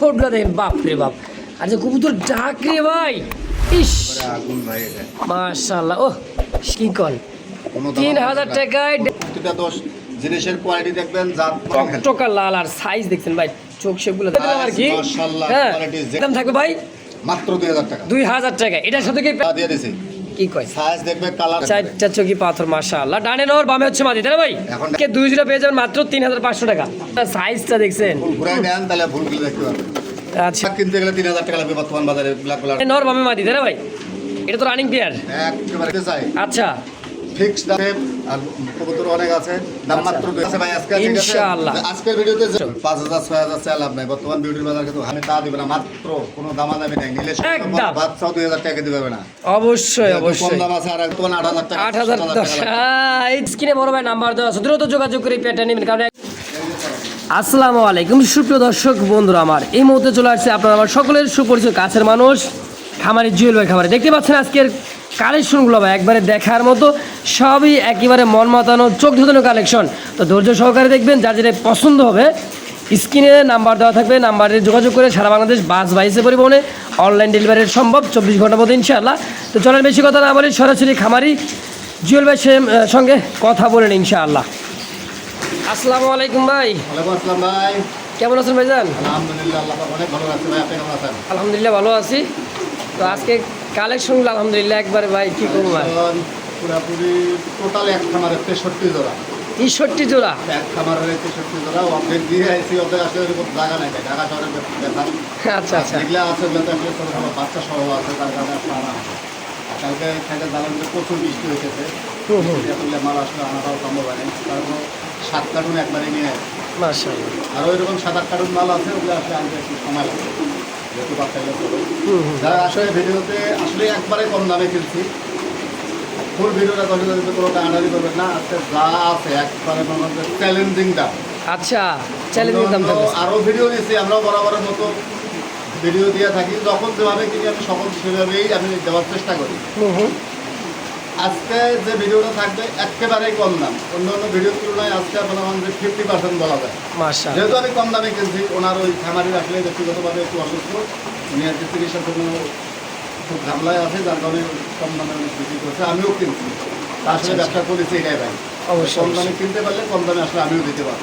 ঠোঁটটা দেখেন বাপ রে বাপ। আচ্ছা কবুতর ডাক রে ভাই। ইস। এটা মাশাল্লাহ ও কি কল তিন হাজার। টাকায় জিনিসের কোয়ালিটি দেখবেন জাত। টকা লাল আর সাইজ দেখছেন ভাই। চোখ সেগুলো আর কি। মাশাআল্লাহ, হ্যাঁ। quality দাম থাকবে ভাই মাত্র দুই হাজার টাকা। দুই হাজার টাকা এটার সাথে কি দিয়ে দিছি। কি কয়? সাইজ দেখবে কালার চারটা চকি পাথর মাশাআল্লাহ। ডানে নর বামে হচ্ছে মাদি তাই ভাই? এখন- কে দুই জোড়া পেয়ে যাবেন মাত্র তিন হাজার পাঁচশো টাকা। সাইজটা দেখছেন। ঘুরাই নেন তাহলে ভুলগুলো দেখতে পারবেন আচ্ছা। কিনতে গেলে তিন হাজার টাকা লাগবে বর্তমান বাজারে ব্ল্যাক কালার। নর বামে মাদি তাই ভাই? এটা তো রানিং প্লেয়ার একেবারে চাই আচ্ছা। ফিক্সড দামে আর কবুতর অনেক আছে। দাম আচ্ছা। মাত্র আছে ভাই আজকে ইনশাআল্লাহ। আজকের ভিডিওতে যে পাঁচ হাজার ছয় লাভ নাই। বর্তমান বিউটির বাজার কিন্তু আমি তা দিবে না। মাত্র কোনো দামা দামি নাই। নিলে একদম। বাচ্চাও দুই হাজার টাকা দিবে না। অবশ্যই কম দাম আছে আর তোমার আট হাজার টাকা আট হাজার সাত দশ। টাকা এই স্ক্রিনে বড় ভাই নাম্বার দেওয়া আছে। দ্রুত যোগাযোগ করে পেটা নেবেন। কারণ আসসালামু আলাইকুম। সুপ্রিয় দর্শক বন্ধুরা আমার এই মুহূর্তে চলে আসছে আপনার আমার সকলের সুপরিচিত কাছের মানুষ খামারি জুয়েল ভাই খামারে। দেখতে পাচ্ছেন আজকের কালেকশনগুলো ভাই একবারে দেখার মতো সবই একেবারে মন মাতানো চোখ ধোতানো কালেকশন। তো ধৈর্য সহকারে দেখবেন যার যেটা পছন্দ হবে স্ক্রিনে নাম্বার দেওয়া থাকবে নাম্বারে যোগাযোগ করে সারা বাংলাদেশ বাস বাইসে পরিবহনে অনলাইন ডেলিভারি সম্ভব চব্বিশ ঘণ্টার মধ্যে ইনশাআল্লাহ। তো চলেন বেশি কথা না বলি সরাসরি খামারি জুয়েল ভাই সঙ্গে কথা বলেন ইনশাআল্লাহ। আসসালামু আলাইকুম ভাই। আসসালাম ভাই। কেমন আছেন ভাইজান? আলহামদুলিল্লাহ অনেক ভালো আছে। ভাই আপনি কেমন আছেন? আলহামদুলিল্লাহ ভালো আছি। তো আজকে কালেকশনগুলো আলহামদুলিল্লাহ একবারে ভাই কি করব পুরাপুরি টোটাল এক খামারের তেষট্টি জোড়া। তেষট্টি জোড়া? এক খামারের তেষট্টি জোড়া অর্ধেক দিয়ে আইসি অর্ধেক আসলে এরকম জায়গা নাই ঢাকা শহরে দেখা আচ্ছা আচ্ছা। যেগুলো আছে ওগুলো তো ছোটো ছোটো বাচ্চা সহ আছে তার কারণে আনা কালকে জানান যে প্রচুর বৃষ্টি হয়েছে এতগুলো মাল আসলে আনাটাও সম্ভব হয় কারণ সাত কার্টুন একবারে নিয়ে মাশাআল্লাহ। আরও এরকম সাত আট কার্টুন মাল আছে ওগুলো আসলে আনতে একটু সময় লাগে। বাচ্চাগুলো ছোটো। হুম যারা আসলে ভিডিওতে আসলে একবারে কম দামে কিনছি ফুল ভিডিওটা কোনো টানাটানি করবেন না আজকে যা আছে একবারে চ্যালেঞ্জিং দাম। আচ্ছা চ্যালেঞ্জিং দাম আরও ভিডিও দিয়েছি আমরাও বরাবরের মতো ভিডিও দিয়ে থাকি। যখন যেভাবে কিনি আমি সকল সেভাবেই আমি দেওয়ার চেষ্টা করি। আজকে যে ভিডিওটা থাকবে একেবারেই কম দাম। অন্য অন্য ভিডিওর তুলনায় আজকে আপনার আমাদের ফিফটি পার্সেন্ট বলা যায়। যেহেতু আমি কম দামে কিনছি ওনার ওই খামারির আসলে ব্যক্তিগতভাবে একটু অসুস্থ। উনি আর কি চিকিৎসার জন্য খুব ঝামেলায় আছে যার কারণে কম দামে অনেক বিক্রি করছে আমিও কিনছি। তা আসলে আচ্ছা, ব্যবসা করেছি এটাই ভাই। কম দামে কিনতে পারলে কম দামে আসলে আমিও দিতে পারব।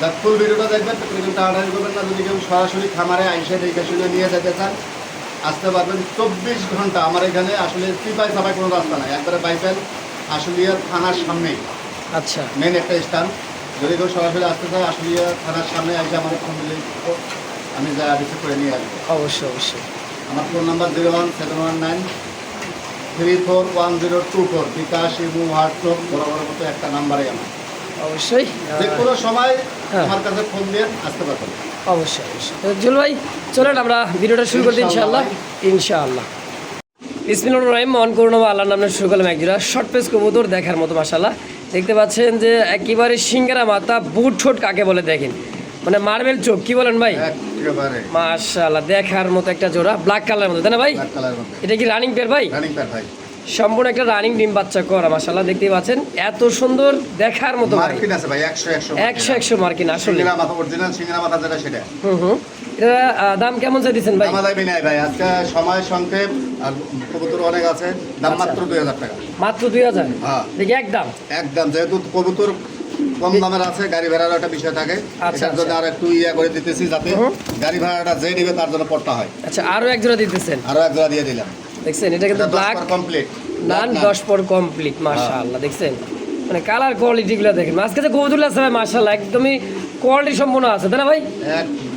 যার ফুল ভিডিওটা দেখবেন কিন্তু টানাটানি করবেন না যদি কেউ সরাসরি খামারে আইসে দেখে শুনে নিয়ে যেতে চান আসতে পারবেন চব্বিশ ঘণ্টা। আমার এখানে আসলে চিপাই চাপাই কোনো রাস্তা নাই। একবারে বাইপেল আশুলিয়া থানার সামনেই। আচ্ছা। মেন একটা স্থান। যদি কেউ সরাসরি আসতে চায় আশুলিয়া থানার সামনে এসে আমার ফোন দিলে আমি যা রিসিভ করে নিয়ে আসব। অবশ্যই অবশ্যই। আমার phone number zero one seven one nine three four one zero two four. BKash imo WhatsApp বরাবর মতো একটা নাম্বারে আমার। অবশ্যই। যে কোনো সময় হ্যাঁ। আমার কাছে ফোন দিয়ে আসতে পারবেন। অবশ্যই অবশ্যই। জুল ভাই চলেন আমরা ভিডিওটা শুরু করতে ইনশাআল্লাহ। ইনশাআল্লাহ। ইসমিনুর রহিম মন করুন আল্লাহ নামে শুরু করলাম একজোড়া শর্ট পেস কবুতর দেখার মতো মাসাল্লাহ দেখতে পাচ্ছেন যে একেবারে সিঙ্গারা মাথা বুট ছোট কাকে বলে দেখেন? মানে মার্বেল চোখ কি বলেন ভাই? একেবারে। মাশাআল্লাহ দেখার মতো একটা জোড়া ব্ল্যাক কালারের মতো তাই না ভাই? এটা কি রানিং পেয়ার ভাই? রানিং প্যাড ভাই। সম্পূর্ণ একটা রানিং ডিম বাচ্চা করা মাশাআল্লাহ দেখতেই পাচ্ছেন। এত সুন্দর দেখার মতো মার্কিন আছে ভাই একশো একশো একশো একশো মার্কিন আসলে। সিঙ্গিরা মাথা অরিজিনাল সিঙ্গিরা মাথা যেটা সেটা। হুম হুম। এটা দাম কেমন ভাই? আমার দাবি নাই ভাই আজকে সময় সংক্ষেপ আর কবুতর অনেক আছে দাম আচ্ছা। মাত্র দুই হাজার টাকা। মাত্র দুই হাজার? হ্যাঁ। দেখি একদম? একদম যেহেতু কবুতর কম দামের আছে গাড়ি ভাড়ার একটা বিষয় থাকে। আচ্ছা, এটার জন্য আচ্ছা। আর একটু ইয়া করে দিতেছি যাতে। গাড়ি ভাড়াটা যে নিবে তার জন্য পড়তা হয়। আচ্ছা আরও এক জোড়া দিতেছেন? আরও এক জোড়া দিয়ে দিলাম। দেখছেন? এটা কিন্তু ব্ল্যাক কমপ্লিট নান দশ পর কমপ্লিট মাশাআল্লাহ দেখছেন? মানে কালার কোয়ালিটিগুলো দেখেন। মাঝখানে যে সাহেব আছে ভাই মাশাআল্লাহ একদমই কোয়ালিটি সম্পূর্ণ আছে তাই না ভাই?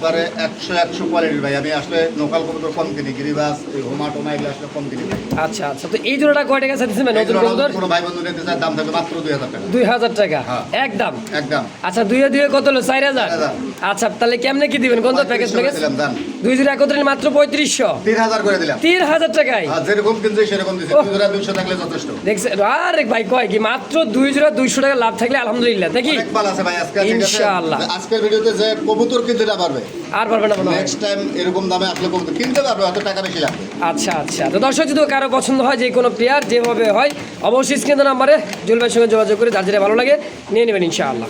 একবারে একশো একশো কোয়ালিটির ভাই। আমি আসলে লোকাল কবুতর কম কিনি গিরিবাস এই হোমা টোমা এগুলো আসলে কম কিনি আচ্ছা আচ্ছা। তো এই জোড়াটা কয় টাকা চাইতেছেন ভাই নতুন কবুতর কোনো ভাই বন্ধু নিতে চায় দাম থাকবে মাত্র দুই হাজার টাকা। দুই হাজার টাকা? হ্যাঁ। একদম? একদম। আচ্ছা দুইয়ে দুইয়ে কত হলো? চার হাজার? আচ্ছা তাহলে কেমনে কি দিবেন? কোন প্যাকেজ প্যাকেজ দুই জোড়া একত্রে মাত্র পঁয়ত্রিশশো? তিন হাজার করে দিলাম। তিন হাজার টাকায়? আর যেরকম কিনছে সেরকম দিচ্ছে দুই জোড়া দুইশো থাকলে যথেষ্ট। দেখছেন আরে ভাই কয় কি? মাত্র দুই জোড়া দুইশো টাকা লাভ থাকলে আলহামদুলিল্লাহ দেখি? ইনশাআল্লাহ। আজকের ভিডিওতে যে কবুতর কিনতে না পারবে আর পারবে না নেক্সট টাইম এরকম দামে আসলে কবুতর কিনতে পারবে অত টাকা বেশি লাগবে। আচ্ছা আচ্ছা। তো দর্শক যদি কারও পছন্দ হয় যে কোনো প্লেয়ার যেভাবে হয় অবশ্যই স্ক্রিন নাম্বারে জুলভাইয়ের সঙ্গে যোগাযোগ করে যার যেটা ভালো লাগে নিয়ে নেবেন ইনশাআল্লাহ।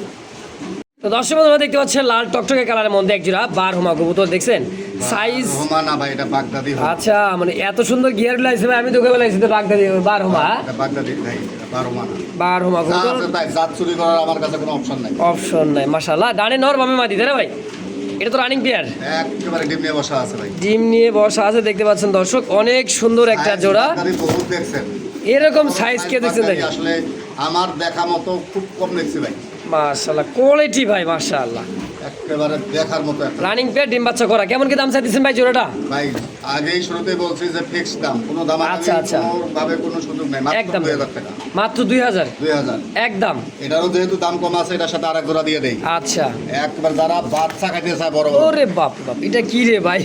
তো দর্শক বন্ধুরা দেখতে পাচ্ছেন লাল টকটকে কালারের মধ্যে এক জোড়া বার হোমা কবুতর দেখছেন? সাইজ রোমা না ভাই এটা বাগদাদি আচ্ছা মানে এত সুন্দর গিয়ার লাগছে ভাই আমি তোকে বলেছি তো বাগদাদি বার হোমা। বাগদাদি ভাই এটা বারোমা বার হোমা কবুতর। জাত চুরি করার আমার কাছে কোনো অপশন নাই। অপশন নাই মাশাল্লাহ ডানে নর বামে মাদি তাই না ভাই? এটা তো রানিং প্লেয়ার একেবারে ডিম নিয়ে বসা আছে ভাই। ডিম নিয়ে বসা আছে দেখতে পাচ্ছেন দর্শক অনেক সুন্দর একটা জোড়া। বহুত দেখছেন। এরকম সাইজ কে দেখছেন আসলে আমার দেখা মতো খুব কম দেখছি ভাই। মাশাল্লাহ কোয়ালিটি ভাই মাশাল্লাহ একেবারে দেখার মতো রানিং প্লেয়ার ডিম বাচ্চা করা কেমন কি দাম চাইতেছেন ভাই জোড়াটা? ভাই আগেই শুরুতে বলছি যে ফিক্স দাম কোনো দাম আচ্ছা, আচ্ছা। ভাবে কোনো সুযোগ নেই মাত্র একদম। দুই হাজার টাকা। মাত্র দুই হাজার? দুই হাজার। একদম। এটারও যেহেতু দাম কম আছে এটার সাথে আরেক জোড়া দিয়ে দেই। আচ্ছা। একবার যারা বাচ্চা খাইতে চায় বড়। ওরে বাপ বাপ এটা কি রে ভাই?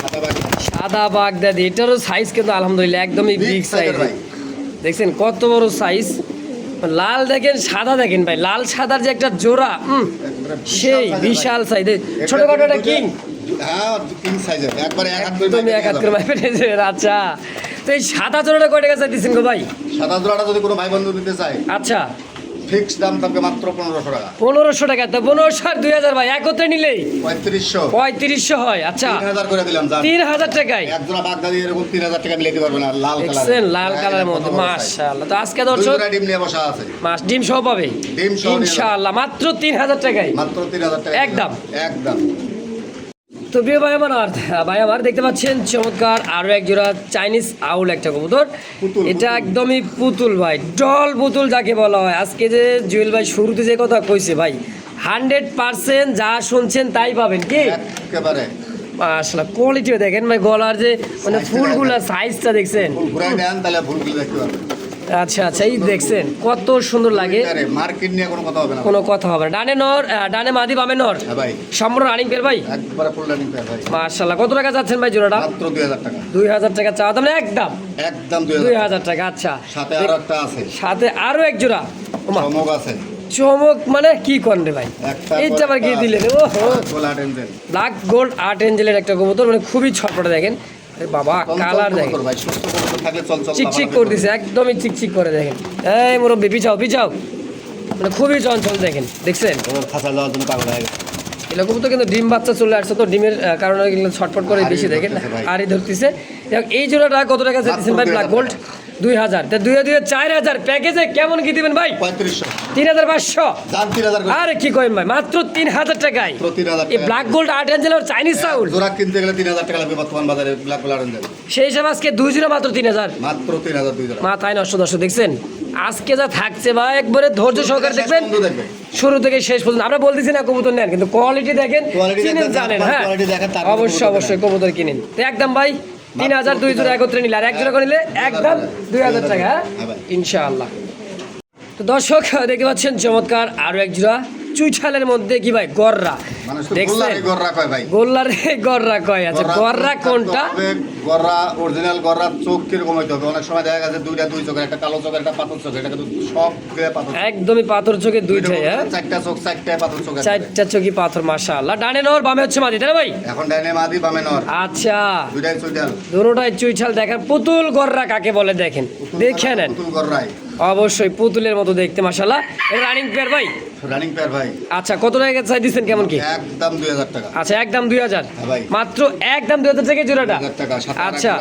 সাদা বাগদাদি। সাদা বাগদাদি এটারও সাইজ কিন্তু আলহামদুলিল্লাহ একদমই বিগ সাইজ ভাই। দেখছেন কত বড় সাইজ লাল দেখেন সাদা দেখেন ভাই। লাল সাদার যে একটা জোড়া সেই বিশাল। সাইজ ছোটখাটো একটা কিং। হ্যাঁ এক হাত করে। ভাই পেটেছে আচ্ছা তো এই সাদা জোড়াটা কয় টাকা চাইতেছেন গো ভাই? সাদা জোড়াটা যদি কোনো ভাই বন্ধু চায়। আচ্ছা। ফিক্স দাম থাকবে মাত্র পনেরোশো টাকা। পনেরোশো টাকা। তো পনেরোশো আর দুই হাজার ভাই একত্রে নিলেই পঁয়ত্রিশশো। পঁয়ত্রিশশো হয় আচ্ছা। তিন হাজার করে দিলাম তিন হাজার টাকায়? এক বাগদাদি এরকম তিন হাজার টাকা পারবে না লাল কালার লাল কালারের মধ্যে মাশাআল্লাহ। তো আজকে দর্শক ডিম নিয়ে বসা আছে। মাছ ডিম সহ পাবে? ডিম সহ ইনশাআল্লাহ মাত্র তিন হাজার টাকায়। মাত্র তিন হাজার টাকা একদম। একদম। তো প্রিয় ভাই আমার আর ভাই আমার দেখতে পাচ্ছেন চমৎকার আরও এক জোড়া চাইনিজ আউল একটা কবুতর। এটা একদমই পুতুল ভাই ডল পুতুল যাকে বলা হয়। আজকে যে জুয়েল ভাই শুরুতে যে কথা কইছে ভাই হান্ড্রেড পার্সেন্ট যা শুনছেন তাই পাবেন কি? একেবারে। আসলে কোয়ালিটিও দেখেন ভাই গলার যে মানে ফুলগুলা সাইজটা দেখছেন। ফুল ঘুরাই দেন তাহলে ফুলগুলো দেখতে পারবেন আচ্ছা আচ্ছা এই দেখছেন কত সুন্দর লাগে। মার্কেট নিয়ে কোনো কথা হবে না। কোনো কথা হবে না। ডানে নর ডানে মাদি বামে নর। হ্যাঁ ভাই। সম্পূর্ণ রানিং ভাই? একবারে ফুল রানিং পেয়ার ভাই। মার্শাল্লাহ কত টাকা যাচ্ছেন ভাই জোড়াটা? মাত্র দুই হাজার টাকা। দুই হাজার টাকা চাওয়া দাম না একদম। একদম দুই দুই হাজার হাজার টাকা আচ্ছা। সাথে আরও একটা আছে। সাথে আরও এক জোড়া। চমক আছে। চমক মানে কি করেন ভাই? এইটা আবার গিয়ে দিলেন ও ব্ল্যাক গোল্ড আর্ট এঞ্জেলের একটা কবুতর মানে খুবই ছটপটে দেখেন। বাবা কালার দেখেন। চিকচিক করে দিছে একদমই চিকচিক করে দেখেন। এই মুরব্বী পিছাও পিছাও। মানে খুবই চঞ্চল দেখেন দেখছেন? খাঁচা যাওয়ার জন্য পাগল হয়ে গেছে। এরকম তো কিন্তু ডিম বাচ্চা চলে আসছে তো ডিমের কারণে কিন্তু ছটফট করে বেশি দেখেন আর এই আরই ধরতেছে। এই জোড়াটা কত টাকা ভাই? ব্ল্যাক গোল্ড দুই হাজার। তা দুই দুই চার হাজার। প্যাকেজে কেমন কি দিবেন ভাই? পঁয়ত্রিশশো। তিন হাজার পাঁচশো। দাম তিন হাজার করে। আরে কি করেন ভাই? মাত্র তিন হাজার টাকায়। মাত্র তিন হাজার এই black gold art angel Chinese চাউল জোড়া কিনতে গেলে তিন হাজার টাকা লাগবে বর্তমান বাজারে ব্ল্যাক গোল্ড অরেঞ্জ সেই হিসাবে আজকে দুই জিরো মাত্র তিন হাজার। মাত্র তিন হাজার দুই জোড়া। নষ্ট দর্শক দেখছেন? আজকে যা থাকছে ভাই একবারে ধৈর্য সহকারে দেখবেন। শুরু থেকে শেষ পর্যন্ত। আমরা বলতেছি না কবুতর নেন কিন্তু কোয়ালিটি দেখেন চিনেন জানেন হ্যাঁ? অবশ্যই অবশ্যই নেন। কবুতর কিনেন। তো একদম ভাই তিন হাজার দুই জোড়া একত্রে নিলে আর এক জোড়া করে নিলে একদম দুই হাজার টাকা হ্যাঁ? হ্যাঁ। ইনশাআল্লাহ। তো দর্শক দেখতে পাচ্ছেন চমৎকার আরও এক জোড়া চুইঠালের মধ্যে কি ভাই গররা। গোল্লার গররা কয় আচ্ছা গররা কোনটা? গররা অরিজিনাল গররা চোখ কীরকম হইতে হবে? অনেক সময় দেখা গেছে দুইটা দুই চোখের একটা কালো চোখের একটা পাথর চোখের এটা কিন্তু সব পাথর একদমই পাথর চোখে দুইটাই হ্যাঁ? চারটা চোখ চারটা পাথর চোখ চারটা চোখি পাথর মাসা ডানে নর বামে হচ্ছে মাদি তাই ভাই? এখন ডাইনে মাদি বামে নর। আচ্ছা। দুইটাই চুইটাল দুটোটাই চুইছাল দেখেন পুতুল গররা কাকে বলে দেখেন? দেখে নেন। পুতুল গররাই। অবশ্যই পুতুলের মতো দেখতে মাশাল্লাহ রানিং পেয়ার ভাই? রানিং পেয়ার ভাই। আচ্ছা কত টাকা চাই দিচ্ছেন কেমন কি? একদম দুই হাজার টাকা। আচ্ছা একদম দুই হাজার? হ্যাঁ ভাই। মাত্র একদম দুই হাজার থেকে জোড়াটা? 2000 টাকা, আচ্ছা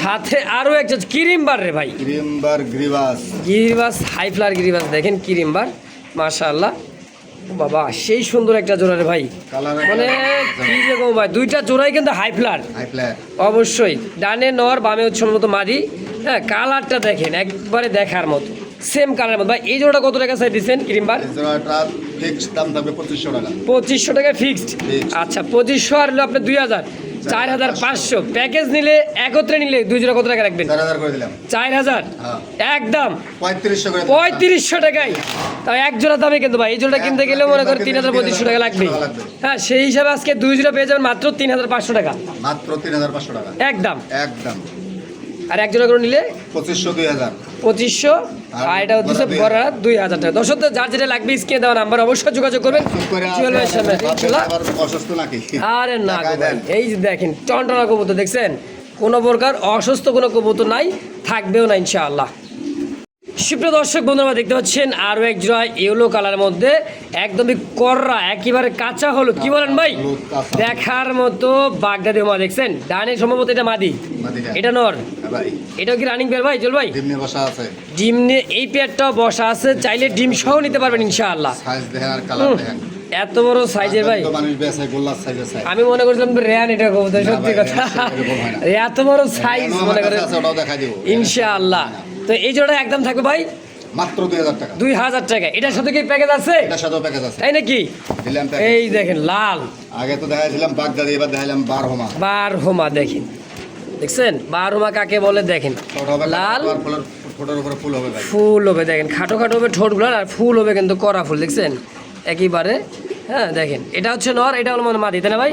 সাথে আরও একটা ক্রিমবার রে ভাই। ক্রিমবার গ্রিবাস গ্রিভাস হাই ফ্লার গ্রিভাস দেখেন ক্রিমবার মাশাআল্লাহ। বাবা সেই সুন্দর একটা জোড়া রে ভাই মানে কি রকম ভাই দুইটা জোড়াই কিন্তু হাই ফ্লার অবশ্যই ডানে নর বামে হচ্ছে মতো মারি হ্যাঁ কালারটা দেখেন একবারে দেখার মতো। সেম কালার মতো। ভাই এই জোড়াটা কত টাকা চাই দিচ্ছেন ক্রিমবার? পঁচিশশো টাকা। পঁচিশশো টাকা ফিক্সড আচ্ছা পঁচিশশো আর হলো আপনার দুই হাজার। চার হাজার পাঁচশো। প্যাকেজ নিলে একত্রে নিলে দুই জোড়া কত টাকা রাখবেন? চার হাজার হ্যাঁ। একদম। পঁয়ত্রিশশো টাকায় তাই এক জোড়া দামে কিন্তু ভাই এই জোড়া কিনতে গেলে মনে করেন তিন হাজার পঁচিশশো টাকা টাকা লাগবে। হ্যাঁ সেই হিসাবে আজকে দুই জোড়া পেয়ে যাবেন মাত্র তিন হাজার পাঁচশো টাকা। মাত্র তিন হাজার পাঁচশো টাকা। একদম। একদম। আর এক জোড়া করে নিলে? পঁচিশশো দুই হাজার। পঁচিশশো আর এটা হচ্ছে গড়া দুই হাজার টাকা। দর্শক তো যার যেটা লাগবে স্ক্রিনে দেওয়া নাম্বার অবশ্যই যোগাযোগ করবেন। অসুস্থ নাকি? আরে না। এই যে দেখেন টনটনা কবুতর দেখছেন? কোনো প্রকার অসুস্থ কোনো কবুতর নাই থাকবেও না ইনশাআল্লাহ। সুপ্রিয় দর্শক বন্ধুরা দেখতে পাচ্ছেন আরও এক জোড়া ইয়েলো কালারের মধ্যে একদমই কররা একেবারে কাঁচা হলুদ। কি বলেন ভাই? দেখার মতো বাগদাদি মা দেখছেন? ডানে সম্ভবত এটা মাদি। হ্যাঁ। এটা নর। হ্যাঁ ভাই। এটাও কি রানিং পেয়ার ভাই চল ভাই? ডিম নিয়ে বসা আছে। ডিম নিয়ে এই পেয়ারটাও বসা আছে। চাইলে ডিম সহ নিতে পারবেন ইনশাআল্লাহ। কালার এত বড় সাইজের ভাই। আমি মনে করছিলাম রেয়ান এটা সত্যি কথা। হয়। এত বড় সাইজ মনে করে। আছে ওটাও দেখা দিব। ইনশাআল্লাহ। তো এই জোড়া একদম থাকবে ভাই মাত্র দুই হাজার টাকা। দুই হাজার টাকা। এটার সাথে কি প্যাকেজ আছে? এটার সাথেও প্যাকেজ আছে। তাই নাকি? এই দেখেন লাল। আগে তো দেখাইছিলাম বাগদাদি এবার দেখাইলাম বারহমা। বার হোমা দেখেন। দেখছেন? বার হোমা কাকে বলে? দেখেন। লাল উপরে ফুল হবে ফুল হবে দেখেন। খাটো খাটো হবে ঠোঁটগুলো আর ফুল হবে কিন্তু করা ফুল দেখছেন? একইবারে হ্যাঁ দেখেন। এটা হচ্ছে নর এটা হলো মনে মাদি তাই না ভাই।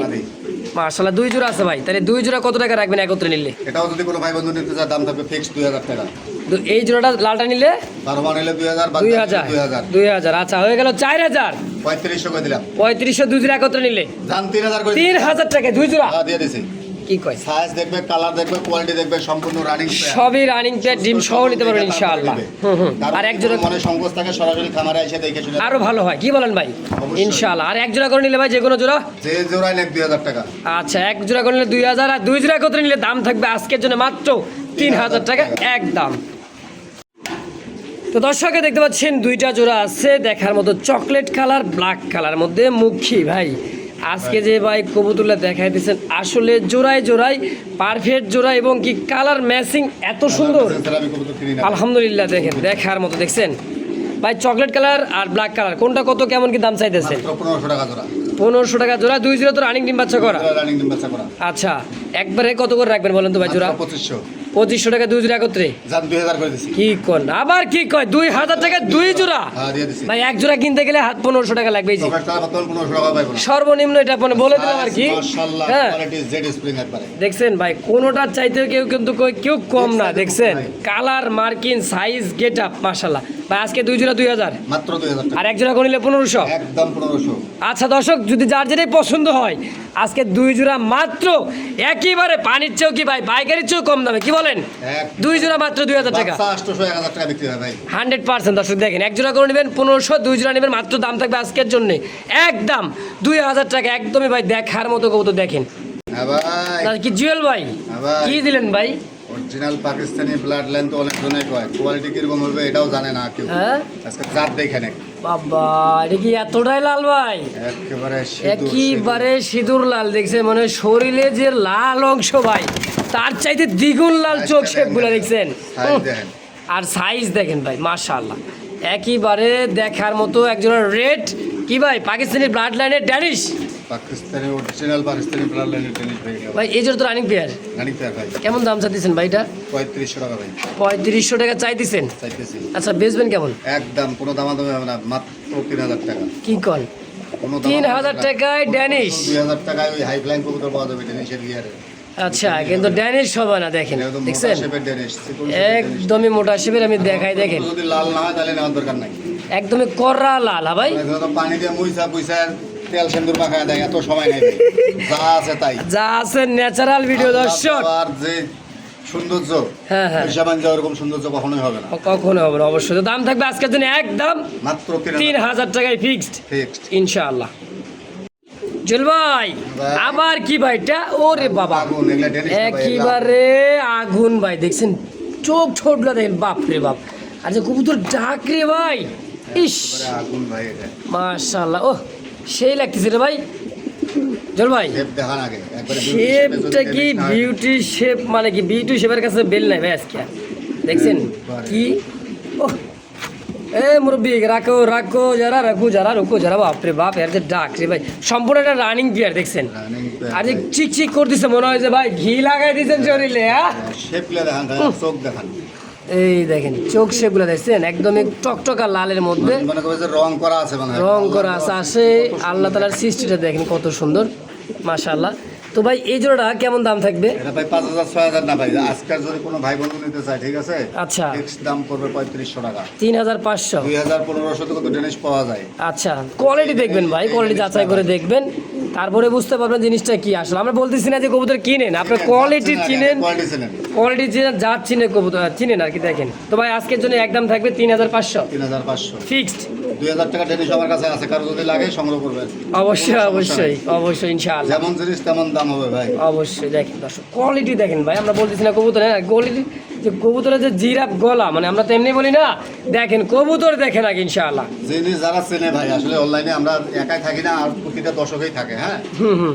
মার্শাল্লাহ দুই জোড়া আছে ভাই। তাহলে দুই জোড়া কত টাকা রাখবেন একত্রে নিলে? এটাও যদি কোনো ভাই বন্ধু নিতে চায় দাম থাকবে ফিক্স দুই হাজার টাকা। তো এই জোড়াটা লালটা নিলে? বারহমা নিলে দুই হাজার দুই হাজার। দুই আচ্ছা হয়ে গেল চার হাজার। পঁয়ত্রিশশো করে দিলাম। পঁয়ত্রিশশো দুই জোড়া একত্রে নিলে? দাম তিন হাজার তিন হাজার টাকা দুই জোড়া? হ্যাঁ, দিয়ে দিছি। কি কয়? সাইজ দেখবে কালার দেখবে কোয়ালিটি দেখবে সম্পূর্ণ রানিং সবই রানিং প্লেট ডিম সহ নিতে পারবেন ইনশাআল্লাহ। আর এক জোড়া মনে সংকোচ থাকে সরাসরি খামারে এসে দেখে শুনে আরও ভালো হয়। কি বলেন ভাই? ইনশাআল্লাহ। আর এক জোড়া করে নিলে ভাই যে কোনো জোড়া? যে নেক দুই হাজার টাকা। আচ্ছা এক জোড়া করে নিলে দুই হাজার আর দুই জোড়া কত নিলে দাম থাকবে আজকের জন্য মাত্র তিন হাজার টাকা এক দাম তো দর্শকে দেখতে পাচ্ছেন দুইটা জোড়া আছে দেখার মতো চকলেট কালার ব্ল্যাক কালার মধ্যে মুখী ভাই। আজকে যে ভাই কবুতুল্লা দেখাইতেছেন আসলে জোড়ায় জোড়ায় পারফেক্ট জোড়া এবং কি কালার ম্যাচিং এত সুন্দর। আলহামদুলিল্লাহ দেখেন দেখার মতো দেখছেন? ভাই চকলেট কালার আর ব্ল্যাক কালার কোনটা কত কেমন কি দাম চাইতেছেন? মাত্র পনেরোশো টাকা জোড়া। পনেরোশো টাকা জোড়া দুই জোড়া তো রানিং ডিম বাচ্চা করা। রানিং ডিম বাচ্চা করা। আচ্ছা একবারে কত করে রাখবেন বলেন তো ভাই জোড়া? পঁচিশশো। পঁচিশশো টাকা দুই জোড়া একত্রে? কি কোন? আবার কি কয়? দুই হাজার টাকা দুই জোড়া? হ্যাঁ ভাই এক জোড়া কিনতে গেলে হাত পনেরোশো টাকা লাগবে সর্বনিম্ন এটা বলে দিলাম আর কি। হ্যাঁ। একবারে। দেখছেন ভাই কোনোটার চাইতে কেউ কিন্তু কেউ কম না দেখছেন? কালার মার্কিন সাইজ গেট আপ মাসাল্লাহ ভাই আজকে দুই জোড়া দুই হাজার। মাত্র আর এক জোড়া করে নিলে পনেরোশো? একদম পনেরোশো। আচ্ছা দর্শক যদি যার যেটাই পছন্দ হয় আজকে দুই জোড়া মাত্র একইবারে পানির চেয়েও কি ভাই বাইকারির চেয়েও কম দামে কি বলেন দুই জোড়া মাত্র দুই হাজার টাকা। Hundred percent. দর্শক দেখেন এক জোড়া করে নেবেন পনেরোশো দুই জোড়া নেবেন মাত্র দাম থাকবে আজকের জন্য। একদম দুই হাজার টাকা একদমই ভাই দেখার মতো কবুতর দেখেন। হ্যাঁ কি জুয়েল হ্যাঁ ভাই। কি দিলেন ভাই? অরিজিনাল পাকিস্তানি ব্লাড লাইন তো অনেক জনে কয়। কোয়ালিটি কীরকম হবে এটাও জানে না কেউ। হ্যাঁ? আজকে জাত দেখে বাবা এটা কি এতটাই লাল ভাই? একেবারে সিঁদুর, একইবারে সিঁদুর। লাল দেখছে মানে শরীরে যে লাল অংশ ভাই তার চাইতে দ্বিগুণ লাল চোখ শেপগুলো দেখছেন। আর সাইজ দেখেন ভাই মাশাআল্লাহ। একইবারে দেখার মতো একজনের রেড কি ভাই পাকিস্তানি ব্লাড লাইনের Danish Pakistani original Pakistani blood লাইনের টেনিস ভাই ভাই এই জন্য তো রানিং প্লেয়ার জানি তো ভাই। কেমন দাম চাইতেছেন ভাই এটা? পঁয়ত্রিশশো টাকা ভাই। পঁয়ত্রিশশো টাকা চাইতেছেন? চাইতেছি। আচ্ছা বেচবেন কেমন? একদম কোনো দামাদামি হবে না মাত্র তিন হাজার টাকা। কি কল তিন হাজার টাকায় ড্যানিশ দুই হাজার টাকায় ওই হাই ফ্লাইং কবুতর পাওয়া যাবে টেনিসের গিয়ারে আচ্ছা কিন্তু ড্যানিশ হবে না দেখেন দেখছেন? টেনিস। একদমই মোটা শিবের আমি দেখাই দেখেন। যদি লাল না হয় তাহলে নেওয়ার দরকার নাই। একদমই কররা লাল হ্যাঁ ভাই? পানি দিয়ে মুইসা পুইসা তেল সেন্দুর মাখায় দেয় এত সময় নেই। যা আছে তাই। যা আছে ন্যাচারাল ভিডিও দর্শক। আর যে সৌন্দর্য হ্যাঁ, হ্যাঁ। ওরকম সৌন্দর্য কখনোই হবে না। কখনো হবে না অবশ্যই। দাম থাকবে আজকের জন্য একদম মাত্র তিন হাজার। টাকায় ফিক্সড ফিক্সড ইনশাআল্লাহ। জুল ভাই। আবার কি ভাইটা ওরে বাবা। একেবারে আগুন ভাই দেখছেন? চোখ ছোটলা দেখেন বাপ রে বাপ। যে কবুতর ডাক রে ভাই ইস। ভাই এটা। মাশাল্লাহ ও সেই লাগতেছে রে ভাই। জল ভাই। শেপটা কি হয়, বিউটি শেপ মানে কি? বিউটি শেপের কাছে বেল নাই ভাই আজকে। দেখছেন? কি? ও এ মুরব্বী রাখো রাখো যারা রাখো যারা রুকো যারা বাপরে বাপ এর যে ডাক রে ভাই। সম্পূর্ণ একটা রানিং বিয়ার দেখছেন? আর যে চিক চিক করতেছে মনে হয় যে ভাই ঘি লাগাই দিয়েছেন শরীরে হ্যাঁ? শেপগুলা দেখান চোখ দেখান। এই দেখেন চোখ শেপগুলো দেখছেন? একদমই টকটকা লালের মধ্যে। মনে রং করা আছে রং করা আছে আসে আল্লাহ তালার সৃষ্টিটা দেখেন কত সুন্দর মাশাআল্লাহ। তো ভাই এই জোড়াটা কেমন দাম থাকবে? এটা ভাই পাঁচ হাজার ছয় হাজার না ভাই আজকাল যদি কোনো ভাই বন্ধু নিতে চায় ঠিক আছে? আচ্ছা। ফিক্স দাম টাকা। থেকে টেনিস পাওয়া যায়। আচ্ছা কোয়ালিটি দেখবেন ভাই কোয়ালিটি যাচাই করে দেখবেন। তারপরে বুঝতে পারবেন জিনিসটা কি আসলে। আমরা বলতেছি না যে কবুতর কিনেন আপনার কোয়ালিটি চিনেন কোয়ালিটি চিনেন। কোয়ালিটি চিনেন জাত চিনে কবুতর চিনেন আর কি দেখেন। তো ভাই আজকের জন্য একদম থাকবে তিন হাজার পাঁচশো। তিন হাজার পাঁচশো। ফিক্সড দুই হাজার টাকা ডেলি সবার কাছে আছে কারও যদি লাগে সংগ্রহ করবেন। অবশ্যই অবশ্যই অবশ্যই ইনশাআল্লাহ। যেমন জিনিস তেমন দাম হবে ভাই। অবশ্যই দেখেন দর্শক কোয়ালিটি দেখেন ভাই আমরা বলতেছি না কবুতর হ্যাঁ কোয়ালিটি যে কবুতরের যে জিরাপ গলা মানে আমরা তো এমনি বলি না দেখেন কবুতর দেখেন আগে ইনশাআল্লাহ। জিনিস যারা চেনে ভাই আসলে অনলাইনে আমরা একাই থাকি না আর প্রতিটা দশকেই থাকে হ্যাঁ?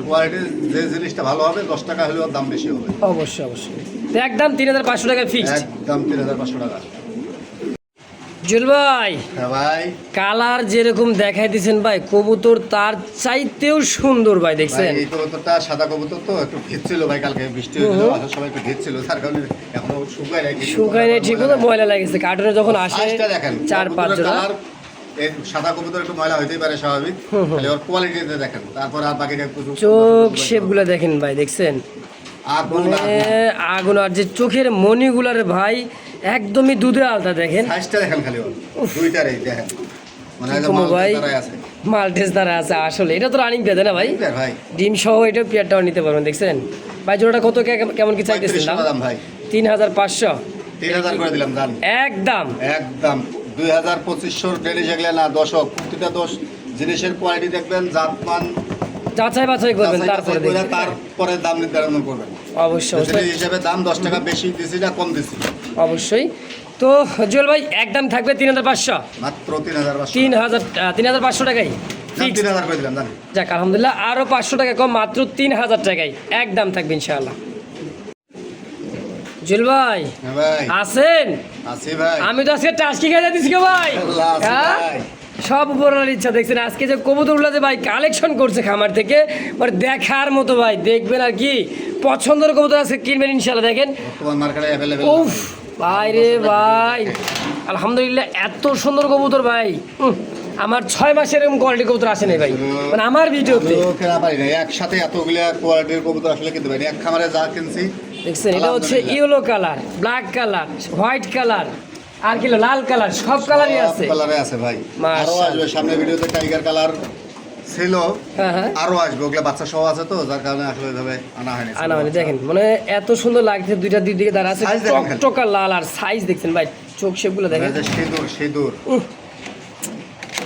কোয়ালিটি যে জিনিসটা ভালো হবে দশ টাকা হলেও দাম বেশি হবে। অবশ্যই অবশ্যই। একদম তিন হাজার পাঁচশো টাকা ফিক্স একদম তিন হাজার পাঁচশো টাকা। জুল ভাই হ্যাঁ ভাই। কালার যেরকম দেখাই দিয়েছেন ভাই কবুতর তার চাইতেও সুন্দর ভাই দেখছেন? এই কবুতরটা সাদা কবুতর তো একটু ভিজছিল ভাই কালকে বৃষ্টি হয়েছিল আসার সময় একটু ভিজছিল তার কারণে এখনও শুকায় নাই শুকায় নেই ঠিক মতো ময়লা লাগেছে কার্টুনে যখন আসে চার পাঁচ জোড়া। সাদা কবুতর একটু ময়লা হইতেই পারে স্বাভাবিক তাহলে ওর কোয়ালিটিতে দেখেন তারপর আর বাকিটা চোখ শেপগুলো দেখেন ভাই দেখছেন? মানে আগুন আর যে চোখের মণিগুলার ভাই একদমই দুধে আলতা দেখেন। দেখেন খালি দুইটারই দেখেন। মানে ভাই? মাল্টেস দ্বারা আছে আসলে। এটা তো রানিং পেয়ে না ভাই? ডিম সহ এটাও পেয়ারটাও নিতে পারবেন দেখছেন? ভাই জোড়াটা কত কেমন কি চাইতেছেন 3500 দাম ভাই। তিন হাজার পাঁচশো। তিন হাজার করে দিলাম জান। একদম। একদম। দুই হাজার পঁচিশশোর ডেলি না দশক প্রতিটা দশ জিনিসের কোয়ালিটি দেখবেন জাতমান যাচাই বাছাই করবেন তারপরে তারপরে দাম নির্ধারণ করবেন। অবশ্যই হিসেবে দাম দশ টাকা বেশি দিছি না কম দিছি। অবশ্যই। তো জুয়েল ভাই একদম থাকবে তিন হাজার পাঁচশো? মাত্র তিন হাজার তিন হাজার তিন হাজার পাঁচশো টাকাই? যাক আলহামদুলিল্লাহ আরও পাঁচশো টাকা কম মাত্র তিন হাজার টাকায় একদম থাকবে ইনশাআল্লাহ। ভাই হ্যাঁ আছেন? আমি তো আজকে টাস্কি খেয়ে দিচ্ছি গো ভাই। আছি। সব উপরালার ইচ্ছা দেখছেন। আজকে যে কবুতরগুলো যে ভাই কালেকশন করছে খামার থেকে মানে দেখার মতো ভাই দেখবেন আর কি। পছন্দের কবুতর আজকে কিনবেন ইনশাল্লাহ দেখেন। উফ ভাই রে ভাই। আলহামদুলিল্লাহ এত সুন্দর কবুতর ভাই। আমার ছয় মাসের এরকম কোয়ালিটি কবুতর আসে নাই ভাই। মানে আমার ভিডিওতে। কেনা পারি না একসাথে এতগুলা কোয়ালিটির কবুতর আসলে কিনতে পারি এক খামারে যা কিনছি দেখছেন এটা হচ্ছে। Yellow colour black colour white colour আর কি লাল কালার সব কালারই আছে। কালারে আছে ভাই। আরও আসবে সামনে ভিডিওতে টাইগার কালার ছিল হ্যাঁ হ্যাঁ। আরও আসবে ওগুলা বাচ্চা সহ আছে তো যার কারণে আসলে এভাবে আনা হয়নি। আনা মানে দেখেন মানে এত সুন্দর লাগছে দুইটা দুই দিকে দাঁড়া আছে। টকটকা লাল আর সাইজ দেখছেন ভাই চোখ শেপগুলো দেখেন। সিঁদুর সিঁদুর।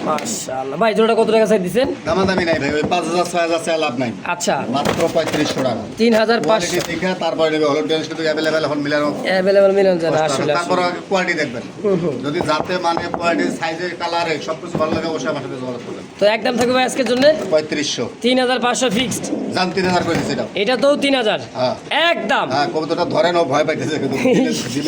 মাশাআল্লাহ। ভাই জোড়াটা কত টাকা চাই দিছেন? দামাদামি নাই ভাই ওই পাঁচ হাজার ছয় হাজার চাই লাভ নাই। আচ্ছা। মাত্র পঁয়ত্রিশশো টাকা। তিন হাজার পাঁচশো। কোয়ালিটি দেখে তারপরে নেবে হলো ড্রেস কিন্তু অ্যাভেলেবেল এখন মিলানো। অ্যাভেলেবল মিলন যায় না কষ্ট হবে। আসলে তারপর কোয়ালিটি দেখবেন। যদি যাতে মানে কোয়ালিটি সাইজে কালারে সব কিছু ভালো লাগে করবেন। তো একদম থাকবে ভাই আজকের জন্য? পঁয়ত্রিশশো। তিন হাজার পাঁচশো ফিক্সড জান তিন হাজার করে দিচ্ছি এটা। এটা তো তিন হাজার হ্যাঁ। একদম হ্যাঁ কবুতরটা ধরেন ও ভয় পাইতেছে। কিন্তু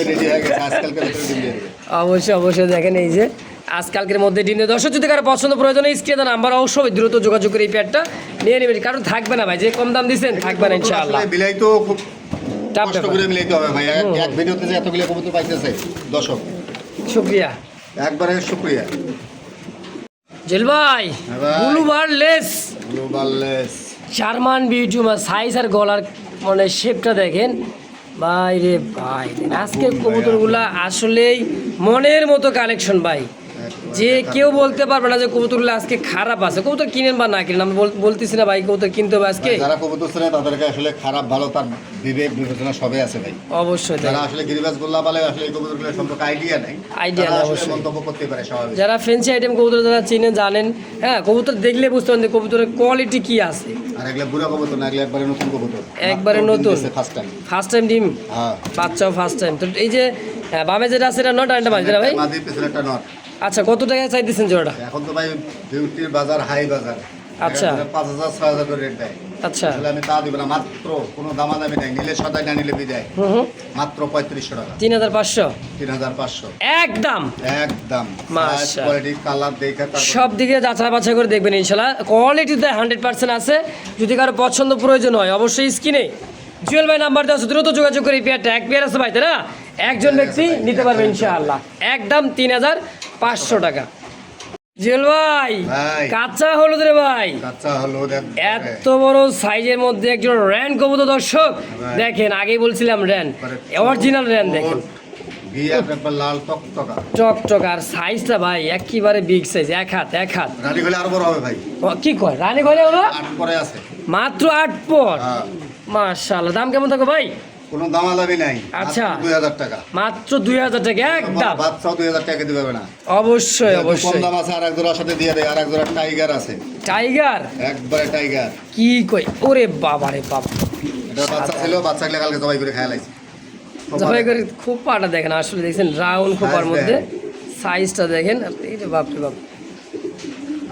রেডি হয়ে গেছে আজকালকে ভেতরে ডিম অবশ্যই অবশ্যই দেখেন এই যে। আজকালকের মধ্যে ডিম দিয়ে দর্শক যদি কারও পছন্দ প্রয়োজন স্ক্রিনে নাম্বার অবশ্যই দ্রুত যোগাযোগ করে এই প্যাডটা নিয়ে নেবেন। কারণ থাকবে না ভাই যে কম দাম দিচ্ছেন থাকবে না ইনশাআল্লাহ। মিলাই তো খুব কষ্ট করে মিলাইতে হবে ভাই। এক- ভিডিওতে যে এতগুলো কবুতর পাইতেছে দর্শক। শুক্রিয়া। একবারে শুক্রিয়া। জেল ভাই। ব্লুবার lace global lace German beauty size আর গলার মানে শেপটা দেখেন। ভাই রে ভাই আজকের কবুতরগুলা আসলেই মনের মতো কালেকশন ভাই। যে কেউ বলতে পারবে না যে কবুতরগুলো আজকে খারাপ আছে। কবুতর কিনেন বা না কিনেন আমি বল- বলতেছি না ভাই কবুতর কিনতে হবে আজকে। যারা কবুতর চেনে তাদেরকে আসলে খারাপ ভালো তার বিবেক বিবেচনা সবই আছে ভাই। অবশ্যই যারা আসলে গিরিবাজ গোল্লা পালে আসলে এই কবুতরগুলো সম্পর্কে আইডিয়া নাই তারা নাই, অবশ্যই। মন্তব্য করতে পারে স্বাভাবিক। যারা ফেন্সি আইটেম কবুতর যারা চিনেন জানেন হ্যাঁ কবুতর দেখলে বুঝতে পারেন কবুতরের কোয়ালিটি কি আছে। আর এগুলো বুড়া কবুতর না এগুলো একবারে নতুন কবুতর। একবারে নতুন। ফার্স্ট টাইম ফার্স্ট টাইম ডিম? হ্যাঁ। বাচ্চাও ফার্স্ট টাইম তো এই যে হ্যাঁ, বামে যেটা আছে এটা নট মাঝে না ভাই? মাদি পিছনে একটা নট আচ্ছা কত টাকা চাইতেছেন জোড়াটা? এখন তো ভাই বিউটির বাজার হাই বাজার। আচ্ছা। পাঁচ হাজার ছয় হাজার করে রেট দেয়। আচ্ছা। তাহলে আমি তা দিব না মাত্র কোনো দামাদামি নাই। নিলে সদাই না নিলে বিদায়। মাত্র পঁয়ত্রিশশো টাকা। তিন হাজার পাঁচশো? তিন হাজার পাঁচশো। একদম। একদম। কোয়ালিটি কালার দেখে তারপর সব দিকে যাচাই বাছাই করে দেখবেন ইনশাল্লাহ কোয়ালিটিতে হান্ড্রেড পার্সেন্ট আছে। যদি কারও পছন্দ প্রয়োজন হয় অবশ্যই স্ক্রিনে জুয়েল ভাই নাম্বার দেওয়া দ্রুত যোগাযোগ করে এই পেয়ারটা এক পেয়ার আছে ভাই তাই না? একজন ব্যক্তি নিতে পারবে ইনশাআল্লাহ। একদম তিন হাজার পাঁচশো টাকা। জুয়েল ভাই। কাঁচা হলুদ রে ভাই। কাঁচা হলুদ এত বড় সাইজের মধ্যে একজন র্যান কবুতর দর্শক দেখেন আগেই বলছিলাম র্যান। অরিজিনাল র্যান দেখেন। আর লাল টকটকা। আর সাইজটা ভাই একেবারে বিগ সাইজ এক হাত এক হাত। রানী হলে আরও বড় হবে ভাই। কি কয়? রানী ঘরে হলো মাত্র আট পর। হ্যাঁ। মাশাআল্লাহ দাম কেমন থাকবে ভাই? কোনো দামাদামি নাই। আচ্ছা। দুই হাজার টাকা। মাত্র দুই হাজার টাকা একদম। বাচ্চাও দুই হাজার টাকা দিতে পারবে না। অবশ্যই যেহেতু কম অবশ্যই। দাম আছে আর এক জোড়ার সাথে দিয়ে দেয় আর এক জোড়া টাইগার আছে। টাইগার? একবারে টাইগার। কি কই? ওরে বাবা রে বাবা। এটা বাচ্চা ছিল বাচ্চাগুলো কালকে জবাই করে খেয়ে লাইছে। জবাই করে খোপাটা দেখেন আসলে দেখছেন রাউন্ড খোপার মধ্যে। দেখেন। সাইজটা দেখেন আপনি বাপরে বাপ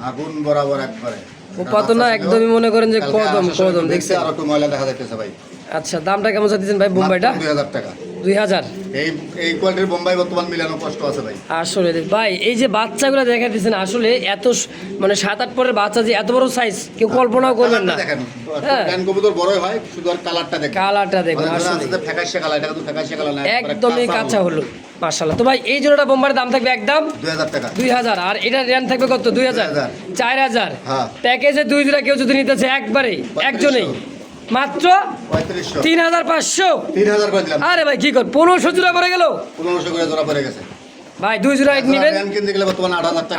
আগুন বরাবর একবারে। খোপা তো না একদমই মনে করেন যে কদম কদম দেখছি আর একটু ময়লা দেখা যাইতেছে ভাই। আচ্ছা দামটা কেমন চাইতেছেন ভাই বোম্বাইটা? দুই হাজার টাকা। দুই হাজার? এই এই কোয়ালিটির বোম্বাই বর্তমান মিলানো কষ্ট আছে ভাই। আসলে ভাই এই যে বাচ্চাগুলো দেখা দিচ্ছেন আসলে এত মানে সাত আট পরের বাচ্চা যে এত বড় সাইজ কেউ কল্পনাও করবেন না। কালারটা দেখেন হ্যাঁ। কবুতর বড়ই হয় শুধু আর কালারটা দেখেন। কালারটা দেখুন আসলে। যে ফ্যাকাশে কালার এটা কিন্তু ফ্যাকাশে কালার না একদমই কাঁচা হলো মার্শাল্লাহ তো ভাই এই জোড়াটা বোম্বাইয়ের দাম থাকবে একদম? দুই হাজার টাকা। দুই হাজার। আর এটা রেন থাকবে কত? দুই হাজার। 2000 চার হাজার। হ্যাঁ। প্যাকেজে দুই জোড়া কেউ যদি নিতেছে একবারে একজনেই। মাত্র তিন হাজার পাঁচশো। করে আরে ভাই কি কর পনেরোশো জোড়া পড়ে গেল? পনেরোশো করে জোড়া পড়ে গেছে। ভাই দুই জোড়া নেবেন?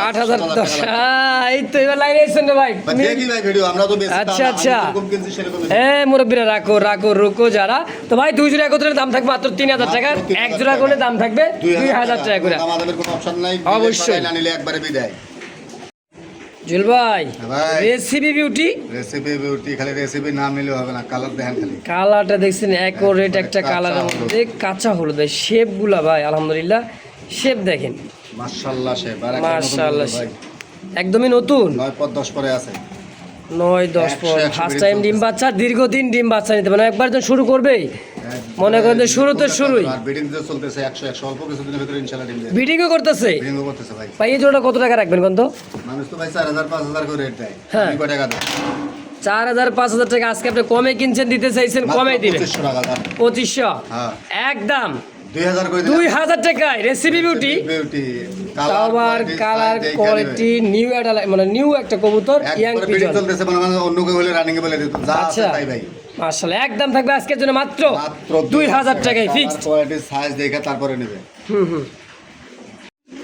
আট হাজার দশ। এই তো এবার লাইনে এসছেন ভাই। আচ্ছা, আচ্ছা। হ্যাঁ মুরব্বীরা রাখো রাখো রুকো যারা। তো ভাই দুই জোড়া একত্রে দাম থাকবে মাত্র তিন হাজার টাকা এক জোড়া করলে দাম থাকবে দুই হাজার টাকা। করে। অবশ্যই। একবারে বিদায়। জুল ভাই হ্যাঁ রেসিপি বিউটি রেসিপি বিউটি খালি রেসিপি নাম নিলে হবে না কালার দেখেন খালি। কালারটা দেখছেন একরেট একটা কাঁচা। মধ্যে হলুদ। ভাই ভাই আলহামদুলিল্লাহ শেপ দেখেন। মাশাআল্লাহ আর একদমই নতুন? নয় পর দশ পরে আছে। নয় দশ পর ফার্স্ট টাইম ডিম বাচ্চা দীর্ঘদিন ডিম বাচ্চা নিতে মানে একবার যখন শুরু করবেই মনে করেন যে শুরু তো শুরুই বিডিং তো চলতেছে একশো একশো অল্প কিছুদিনের ভিতরে ডিম দেয় বিডিংও করতেছে? বিডিং করতেছে ভাই। ভাই এই জোড়া কত টাকা রাখবেন কোন তো মানুষ তো ভাই চার হাজার পাঁচ হাজার করে রেট দেয়। হ্যাঁ। কয় টাকা দেয়। চার হাজার পাঁচ হাজার টাকা আজকে আপনি কমে কিনছেন দিতে চাইছেন কমে দিবেন। পঁচিশশো হ্যাঁ। একদম। দুই হাজার টাকায় recipe beauty beauty colour colour quality new একটা মানে নিউ একটা কবুতর ইয়াং বিডিং চলতেছে মানে মানে অন্য কেউ হলে রানিং বলে দিত। যা আছে আচ্ছা। তাই ভাই। মার্শাল্লাহ একদম থাকবে আজকের জন্য মাত্র মাত্র দুই হাজার টাকায় ফিক্সড কোয়ালিটি সাইজ দেখে তারপরে নেবে। হুম হুম।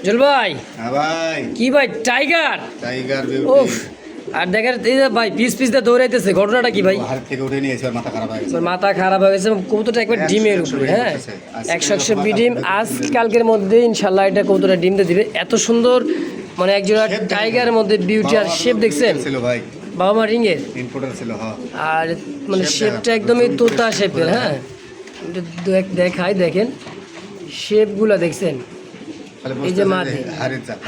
জল ভাই। হ্যাঁ ভাই। কি ভাই টাইগার টাইগার ওফ আর দেখেন এই যে ভাই পিস পিস দিয়ে দৌড়াইতেছে ঘটনাটা কি ভাই? হাত থেকে উঠে নিয়েছে মাথা খারাপ হয়ে গেছে। মাথা খারাপ হয়ে গেছে কবুতরটা একবার ডিমের উপরে হ্যাঁ? একশো একশো মাথা ডিম খারাপ আজ কালকের মধ্যে ইনশাল্লাহ এটা কবুতরটা ডিম দিয়ে দিবে। এত সুন্দর মানে একজোড়া টাইগারের মধ্যে বিউটি আর শেপ দেখছেন? ছিল ভাই। বাবা মা রিংয়ের? ইম্পোর্টার ছিল হ্যাঁ। আর মানে শেপটা একদমই তোতা শেপের হ্যাঁ? এটা দেখাই দেখেন। শেপগুলো দেখছেন? এই যে মাটি।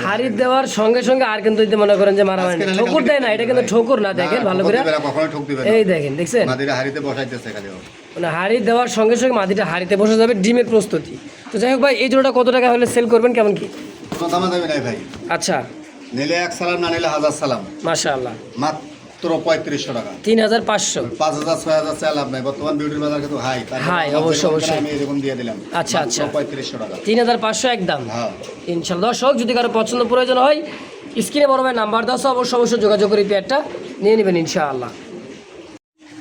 হাড়ির দেওয়ার সঙ্গে সঙ্গে আর কিন্তু মনে করেন যে মারামারি আজকে ঠোকর দেয় না এটা কিন্তু ঠোকর না দেখেন ভালো করে। এই দেখেন দেখছেন? হাড়িতে বসাইতেছে খালি মানে হাড়ি দেওয়ার সঙ্গে সঙ্গে মাটিটা হাড়িতে বসে যাবে ডিমের প্রস্তুতি। তো যাই হোক ভাই এই জোড়াটা কত টাকা হলে সেল করবেন কেমন কি? আচ্ছা। নিলে এক সালাম না নিলে হাজার সালাম। মাশা আল্লাহ মাত্র পঁয়ত্রিশশো টাকা। তিন হাজার পাঁচশো। পাঁচ হাজার ছয় হাজার চাই লাভ নাই বর্তমান বিউটির বাজার কিন্তু হাই High, অবশ্যই, অবশ্যই। আমি এরকম দিয়ে দিলাম। আচ্ছা, আচ্ছা। পঁয়ত্রিশশো টাকা। তিন হাজার পাঁচশো একদম। হ্যাঁ। ইনশাল্লাহ দর্শক যদি কারও পছন্দ প্রয়োজন হয় স্ক্রিনে বড় ভাই নাম্বার দাও অবশ্যই অবশ্যই যোগাযোগ করে পেয়ারটা নিয়ে নেবেন ইনশাআল্লাহ।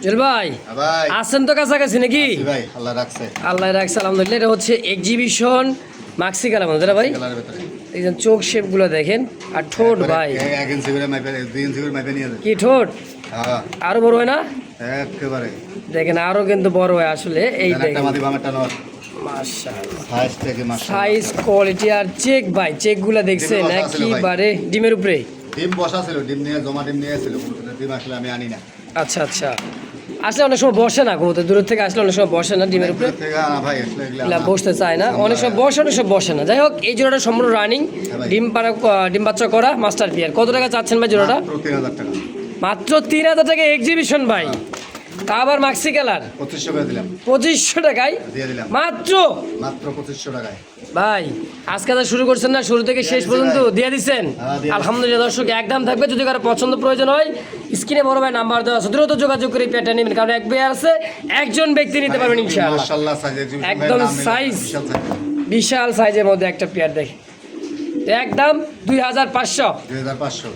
জল ভাই হ্যাঁ ভাই। আসছেন তো কাছাকাছি নাকি? ভাই আল্লাহ রাখছে। আল্লাহ রাখছে আলহামদুলিল্লাহ। এটা হচ্ছে এক্সিবিশন মাক্সি কালাম ভাই। দেখছেন চোখ শেপগুলো দেখেন। আর ঠোঁট ভাই। কি ঠোঁট? হ্যাঁ। আরও বড় হয় না? একেবারে। দেখেন আরও কিন্তু বড় হয় আসলে। এই দেখেন। সাইজ কোয়ালিটি আর চেক ভাই চেকগুলা দেখছেন। একেবারে ডিমের উপরে। ডিম বসা ছিল ডিম নিয়ে জমা ডিম নিয়ে ছিল ডিম আসলে আমি আনি না। আচ্ছা আচ্ছা। আসলে অনেক সময় বসে না কবুতর দূর থেকে আসলে অনেক সময় বসে না ডিমের উপরে। বসতে চায় না। অনেক সময় বসে অনেক সময় বসে না। যাই হোক এই জোড়াটা সম্পূর্ণ রানিং ডিম পাড়া ডিম বাচ্চা করা মাস্টার পিয়ার কত টাকা চাচ্ছেন ভাই জোড়াটা? মাত্র তিন হাজার টাকা। এক্সিবিশন ভাই। তা আবার মাক্সি কালার পঁচিশশো দিলাম। পঁচিশশো টাকায়? দিয়ে দিলাম। মাত্র? মাত্র পঁচিশশো টাকায়। ভাই আজকে তো শুরু করছেন না শুরু থেকে শেষ পর্যন্ত দিয়ে দিচ্ছেন হ্যাঁ, আলহামদুলিল্লাহ দর্শক একদম থাকবে যদি কারও পছন্দ প্রয়োজন হয় স্ক্রিনে বড় ভাই নাম্বার দেওয়া আছে দ্রুত যোগাযোগ করে পেটা নেবেন কারণ এক বেয়ার আছে একজন ব্যক্তি নিতে পারবেন ইনশাআল্লাহ। সাইজ একদম নাম বিশাল সাইজের মধ্যে একটা পেয়ার দেখে একদম দুই হাজার পাঁচশো। দুই হাজার পাঁচশো।